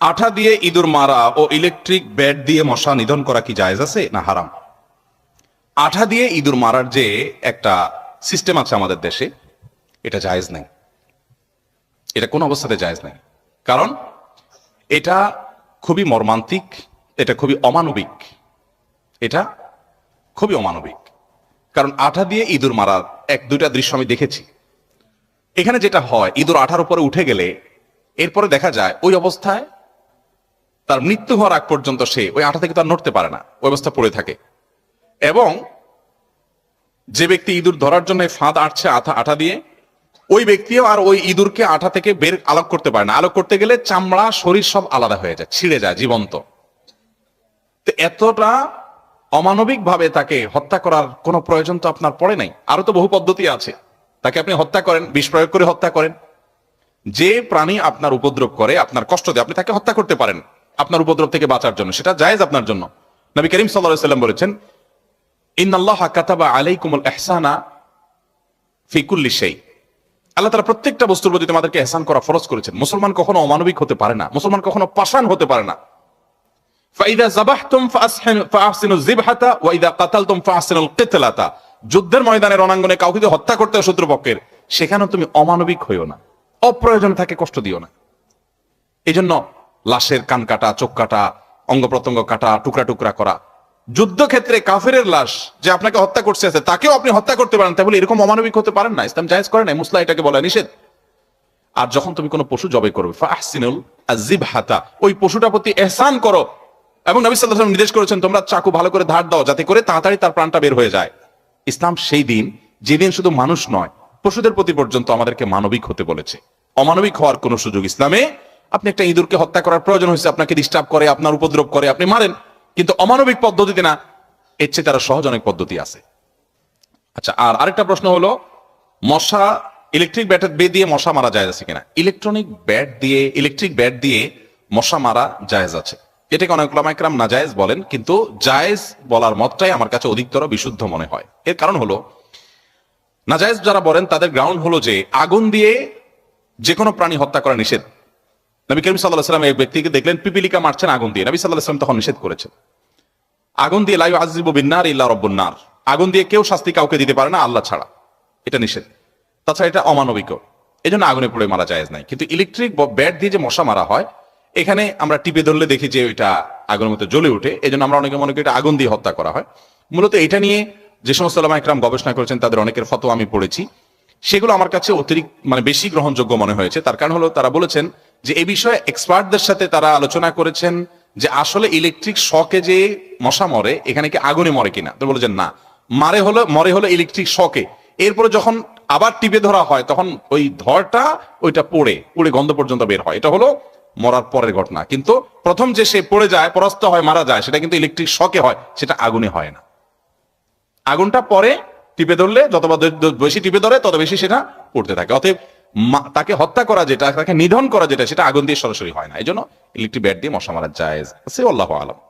আঠা দিয়ে ইঁদুর মারা ও ইলেকট্রিক ব্যাট দিয়ে মশা নিধন করা কি জায়েজ আছে না হারাম? আঠা দিয়ে ইঁদুর মারার যে একটা সিস্টেম আছে আমাদের দেশে, এটা জায়েজ নেই। এটা কোন অবস্থাতে জায়েজ নেই। কারণ এটা খুবই মর্মান্তিক, এটা খুবই অমানবিক। এটা খুবই অমানবিক। কারণ আঠা দিয়ে ইঁদুর মারার এক, দুইটা দৃশ্য আমি দেখেছি। এখানে যেটা হয়, ইঁদুর আঠার উপরে উঠে গেলে এরপরে দেখা যায় ওই অবস্থায় তার মৃত্যু হওয়ার আগ পর্যন্ত সে ওই আঠা থেকে তার নড়তে পারে না, ওই অবস্থা পড়ে থাকে। এবং যে ব্যক্তি ইঁদুর ধরার জন্য ফাঁদ আটছে আঠা আঠা দিয়ে, ওই ব্যক্তিও আর ওই ইঁদুরকে আঠা থেকে বের আলোক করতে পারে না। আলোক করতে গেলে চামড়া, শরীর সব আলাদা হয়ে যায়, ছিঁড়ে যায়, জীবন্ত। তো এতটা অমানবিক ভাবে তাকে হত্যা করার কোনো প্রয়োজন তো আপনার পড়ে নাই। আরও তো বহু পদ্ধতি আছে। তাকে আপনি হত্যা করেন, বিষ প্রয়োগ করে হত্যা করেন। যে প্রাণী আপনার উপদ্রব করে, আপনার কষ্ট দেয়, আপনি তাকে হত্যা করতে পারেন। আপনার উপদ্রব থেকে বাঁচার জন্য। সেটা জায়েজ আপনার জন্য। নবী করিম সাল্লাম বলেছেন যুদ্ধের ময়দানে রণাঙ্গনে কাউকে হত্যা করতে শত্রুপক্ষের সেখানে তুমি অমানবিক হইও না। অপ্রয়োজন থাকে কষ্ট দিও না। এই জন্য লাশের কান কাটা, চোখ কাটা, অঙ্গ প্রত্যঙ্গ কাটা, টুকরা টুকরা করা। যুদ্ধক্ষেত্রে কাফেরের লাশ যে আপনাকে হত্যা করছে, আছে, তাকেও আপনি হত্যা করতে পারেন। তাই বলে এরকম অমানবিক হতে পারেন না। ইসলাম জায়েজ করে না মুসলা এটাকে বলা নিষেধ। আর যখন তুমি কোনো পশু জবাই করবে, ফাহসিনুল আজিবহাতা ওই পশুটা প্রতি এহসান করো। এবং নবী ওয়াসাল্লাম নির্দেশ করেছেন, তোমরা চাকু ভালো করে ধার দাও, যাতে করে তাড়াতাড়ি তার প্রাণটা বের হয়ে যায়। ইসলাম সেই দিন, যেদিন শুধু মানুষ নয়, পশুদের প্রতি পর্যন্ত আমাদেরকে মানবিক হতে বলেছে। অমানবিক হওয়ার কোনো সুযোগ ইসলামে আপনি একটা ইঁদুরকে হত্যা করার প্রয়োজন হয়েছে, আপনাকে ডিস্টার্ব করে, আপনার উপদ্রব করে, আপনি মারেন। কিন্তু অমানবিক পদ্ধতিতে না, এর চেয়ে তারা সহজ অনেক পদ্ধতি আছে। আচ্ছা আর আরেকটা প্রশ্ন হলো, মশা ইলেকট্রিক ব্যাটের বে দিয়ে মশা মারা যায় আছে কিনা? ইলেকট্রনিক ব্যাট দিয়ে ইলেকট্রিক ব্যাট দিয়ে মশা মারা জায়েজ আছে। এটাকে অনেক লামাইকরাম না জায়েজ বলেন, কিন্তু জায়েজ বলার মতটাই আমার কাছে অধিকতর বিশুদ্ধ মনে হয়। এর কারণ হলো নাজায়েজ যারা বলেন, তাদের গ্রাউন্ড হলো যে আগুন দিয়ে যে কোনো প্রাণী হত্যা করা নিষেধ। নবী করিম সাল্লাহ সাল্লাম এক ব্যক্তিকে দেখলেন, পিপিলিকা মারছেন, আগুন দিয়ে। নবী সাল্লাহ সাল্লাম তখন নিষেধ করেছেন। আগুন দিয়ে লাইভ আজিব বিন্নার ইল্লা রব্বুন্নার আগুন দিয়ে কেউ শাস্তি কাউকে দিতে পারে না, আল্লাহ ছাড়া। এটা নিষেধ। তাছাড়া এটা অমানবিক। এই জন্য আগুনে পড়ে মারা যায় নাই। কিন্তু ইলেকট্রিক ব্যাট দিয়ে যে মশা মারা হয়, এখানে আমরা টিপে ধরলে দেখি যে ওইটা আগুনের মতো জ্বলে ওঠে। এই জন্য আমরা অনেকে মনে করি এটা আগুন দিয়ে হত্যা করা হয়। মূলত এটা নিয়ে যে সমস্ত লামা একরাম গবেষণা করেছেন, তাদের অনেকের ফটো আমি পড়েছি। সেগুলো আমার কাছে অতিরিক্ত মানে বেশি গ্রহণযোগ্য মনে হয়েছে। তার কারণ হলো, তারা বলেছেন যে এ বিষয়ে এক্সপার্টদের সাথে তারা আলোচনা করেছেন যে আসলে ইলেকট্রিক শকে যে মশা মরে, এখানে কি আগুনে মরে কিনা? তো বলেছেন, না। মারে হলো, মরে হলো ইলেকট্রিক শকে এরপরে যখন আবার টিপে ধরা হয়, তখন ওই ধরটা, ওইটা পড়ে, পুড়ে গন্ধ পর্যন্ত বের হয়। এটা হলো মরার পরের ঘটনা। কিন্তু প্রথম যে সে পড়ে যায়, পরাস্ত হয়, মারা যায়, সেটা কিন্তু ইলেকট্রিক শকে হয়, সেটা আগুনে হয় না। আগুনটা পরে টিপে ধরলে, যত বেশি টিপে ধরে, তত বেশি সেটা পড়তে থাকে। অতএব তাকে হত্যা করা যেটা, তাকে নিধন করা যেটা, সেটা আগুন দিয়ে সরাসরি হয় না। এই জন্য ইলেকট্রিক ব্যাট দিয়ে মশা মারা যায় আল্লাহ আলম।